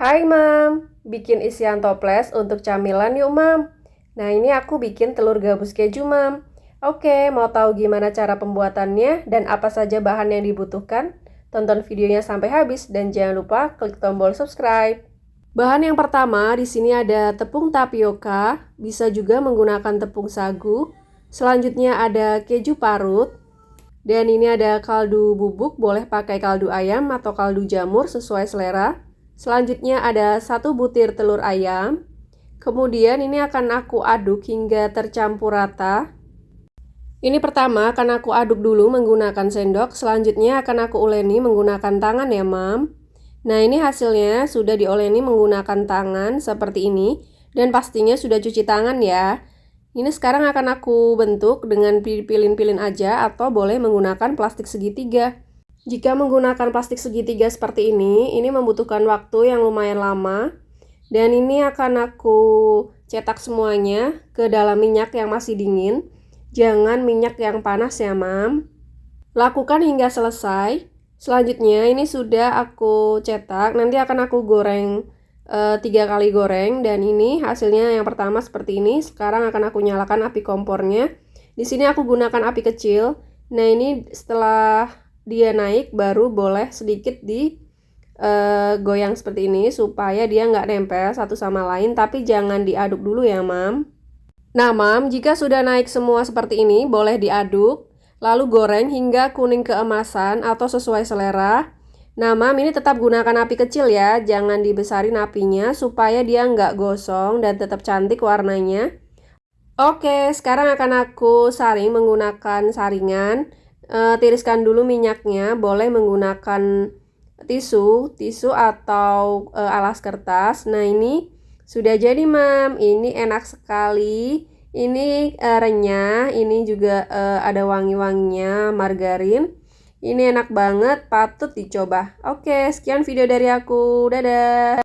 Hai mam, bikin isian toples untuk camilan yuk mam. Nah ini aku bikin telur gabus keju mam. Oke, mau tahu gimana cara pembuatannya dan apa saja bahan yang dibutuhkan? Tonton videonya sampai habis dan jangan lupa klik tombol subscribe. Bahan yang pertama di sini ada tepung tapioka, bisa juga menggunakan tepung sagu. Selanjutnya ada keju parut. Dan ini ada kaldu bubuk, boleh pakai kaldu ayam atau kaldu jamur sesuai selera. Selanjutnya ada satu butir telur ayam. Kemudian ini akan aku aduk hingga tercampur rata. Ini pertama akan aku aduk dulu menggunakan sendok, selanjutnya akan aku uleni menggunakan tangan ya mam. Nah ini hasilnya sudah dioleni menggunakan tangan seperti ini dan pastinya sudah cuci tangan ya. Ini sekarang akan aku bentuk dengan pilin-pilin aja atau boleh menggunakan plastik segitiga. Jika menggunakan plastik segitiga seperti ini, ini membutuhkan waktu yang lumayan lama. Dan ini akan aku cetak semuanya ke dalam minyak yang masih dingin. Jangan minyak yang panas ya, Mam. Lakukan hingga selesai. Selanjutnya ini sudah aku cetak, nanti akan aku goreng e, tiga kali goreng dan ini hasilnya yang pertama seperti ini. Sekarang akan aku nyalakan api kompornya. Di sini aku gunakan api kecil. Nah ini setelah dia naik baru boleh sedikit di uh, goyang seperti ini supaya dia nggak nempel satu sama lain. Tapi jangan diaduk dulu ya mam. Nah mam jika sudah naik semua seperti ini boleh diaduk lalu goreng hingga kuning keemasan atau sesuai selera. Nah mam ini tetap gunakan api kecil ya. Jangan dibesarin apinya supaya dia nggak gosong dan tetap cantik warnanya. Oke, sekarang akan aku saring menggunakan saringan uh, tiriskan dulu minyaknya boleh menggunakan tisu tisu atau uh, alas kertas. Nah ini sudah jadi mam. Ini enak sekali. Ini uh, renyah. Ini juga uh, ada wangi-wanginya margarin. Ini enak banget patut dicoba. Oke sekian video dari aku. Dadah